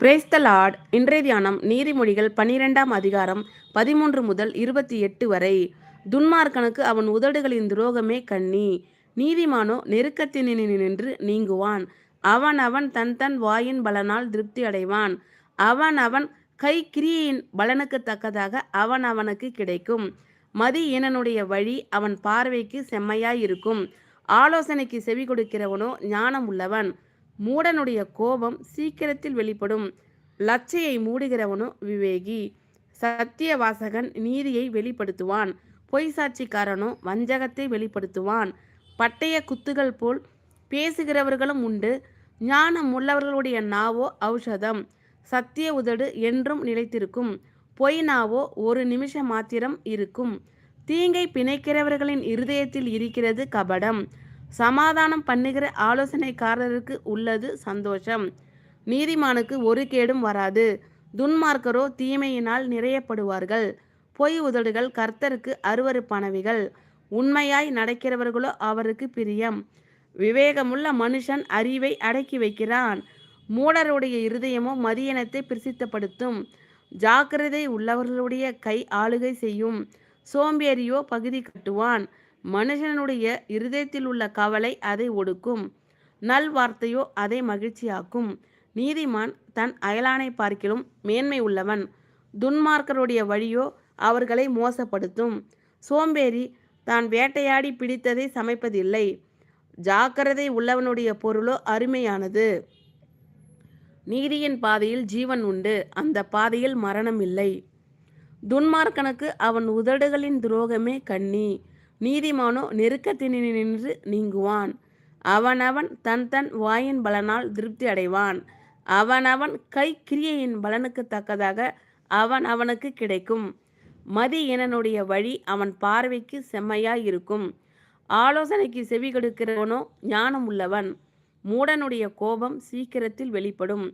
பிரேஸ்த Lord இன்றைய தியானம் நீதிமொழிகள் பன்னிரெண்டாம் அதிகாரம் பதிமூன்று முதல் இருபத்தி எட்டு வரை. துன்மார்க்கனுக்கு அவன் உதடுகளின் துரோகமே கண்ணி. நீதிமானோ நெருக்கத்தினின்று நீங்குவான். அவன் அவன் தன் தன் வாயின் பலனால் திருப்தி அடைவான். அவன் அவன் கை கிரியின் பலனுக்கு தக்கதாக அவன் அவனுக்கு கிடைக்கும். மதி இனனுடைய வழி அவன் பார்வைக்கு செம்மையாயிருக்கும். ஆலோசனைக்கு செவி கொடுக்கிறவனோ ஞானம் உள்ளவன் மூடனுடைய கோபம் சீக்கிரத்தில் வெளிப்படும். லட்சையை மூடுகிறவனோ விவேகி. சத்திய வாசகன் நீதியை வெளிப்படுத்துவான். பொய் சாட்சிக்காரனோ வஞ்சகத்தை வெளிப்படுத்துவான். பட்டய குத்துகள் போல் பேசுகிறவர்களும் உண்டு. ஞானம் உள்ளவர்களுடைய நாவோ ஔஷதம். சத்திய உதடு என்றும் நிலைத்திருக்கும். பொய் நாவோ ஒரு நிமிஷம் மாத்திரம் இருக்கும். தீங்கை பிணைக்கிறவர்களின் இருதயத்தில் இருக்கிறது கபடம். சமாதானம் பண்ணுகிற ஆலோசனைக்காரருக்கு உள்ளது சந்தோஷம். நீதிமானுக்கு ஒரு கேடும் வராது. துன்மார்க்கரோ தீமையினால் நிறையப்படுவார்கள். பொய் உதடுகள் கர்த்தருக்கு அருவறுப்பானவைகள் உண்மையாய் நடக்கிறவர்களோ அவருக்கு பிரியம். விவேகமுள்ள மனுஷன் அறிவை அடக்கி வைக்கிறான். மூடருடைய இருதயமோ மதியனத்தை பிரசித்தப்படுத்தும். ஜாக்கிரதை உள்ளவர்களுடைய கை ஆளுகை செய்யும். சோம்பேறியோ பகுதி கட்டுவான். மனுஷனுடைய இருதயத்தில் உள்ள கவலை அதை ஒடுக்கும். நல் வார்த்தையோ அதை மகிழ்ச்சியாக்கும். நீதிமான் தன் அயலானை பார்க்கிலும் மேன்மை உள்ளவன். துன்மார்க்கருடைய வழியோ அவர்களை மோசப்படுத்தும். சோம்பேறி தான் வேட்டையாடி பிடித்ததை சமைப்பதில்லை. ஜாக்கிரதை உள்ளவனுடைய பொருளோ அருமையானது. நீதியின் பாதையில் ஜீவன் உண்டு. அந்த பாதையில் மரணம் இல்லை. துன்மார்க்கனுக்கு அவன் உதடுகளின் துரோகமே கண்ணி. நீதிமானோ நெருக்கத்தினின்று நீங்குவான். அவனவன் தன் தன் வாயின் பலனால் திருப்தி அடைவான். அவனவன் கை கிரியையின் பலனுக்கு தக்கதாக அவன் அவனுக்கு கிடைக்கும். மதி இனனுடைய வழி அவன் பார்வைக்கு செம்மையாய் இருக்கும் ஆலோசனைக்கு செவி கொடுக்கிறவனோ ஞானம் உள்ளவன் மூடனுடைய கோபம் சீக்கிரத்தில் வெளிப்படும்.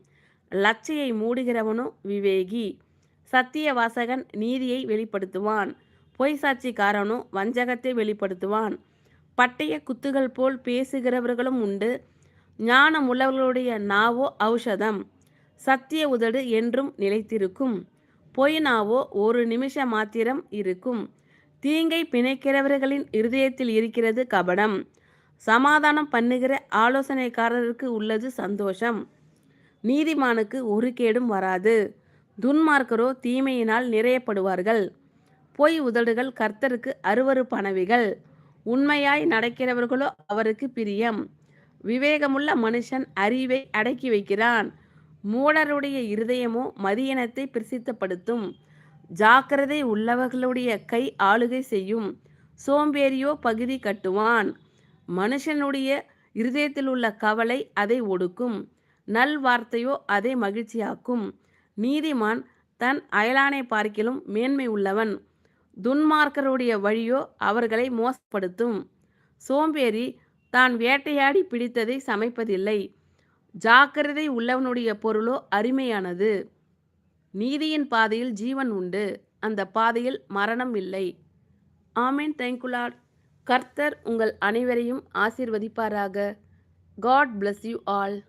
லட்சையை மூடுகிறவனோ விவேகி. சத்திய வாசகன் நீதியை வெளிப்படுத்துவான். பொய் சாட்சிக்காரனோ வஞ்சகத்தை வெளிப்படுத்துவான். பட்டய குத்துகள் போல் பேசுகிறவர்களும் உண்டு. ஞானம் உள்ளவர்களுடைய நாவோ ஔஷதம். சத்திய உதடு என்றும் நிலைத்திருக்கும். பொய் நாவோ ஒரு நிமிஷம் மாத்திரம் இருக்கும். தீங்கை பிணைக்கிறவர்களின் இருதயத்தில் இருக்கிறது கபடம். சமாதானம் பண்ணுகிற ஆலோசனைக்காரருக்கு உள்ளது சந்தோஷம். நீதிமானுக்கு ஒரு கேடும் வராது. துன்மார்க்கரோ தீமையினால் நிறையப்படுவார்கள். பொய் உதடுகள் கர்த்தருக்கு அருவறுப்பானவைகள் உண்மையாய் நடக்கிறவர்களோ அவருக்கு பிரியம். விவேகமுள்ள மனுஷன் அறிவை அடக்கி வைக்கிறான். மூடருடைய இருதயமோ மதியனத்தை பிரசித்தப்படுத்தும். ஜாக்கிரதை உள்ளவர்களுடைய கை ஆளுகை செய்யும். சோம்பேறியோ பகுதி கட்டுவான். மனுஷனுடைய இருதயத்தில் உள்ள கவலை அதை ஒடுக்கும். நல் வார்த்தையோ அதை மகிழ்ச்சியாக்கும். நீதிமான் தன் அயலானை பார்க்கிலும் மேன்மை உள்ளவன். துன்மார்க்கருடைய வழியோ அவர்களை மோசப்படுத்தும். சோம்பேறி தான் வேட்டையாடி பிடித்ததை சமைப்பதில்லை. ஜாக்கிரதை உள்ளவனுடைய பொருளோ அருமையானது. நீதியின் பாதையில் ஜீவன் உண்டு. அந்த பாதையில் மரணம் இல்லை. ஆமேன். தேங்குலாட் கர்த்தர் உங்கள் அனைவரையும் ஆசிர்வதிப்பாராக. God bless you all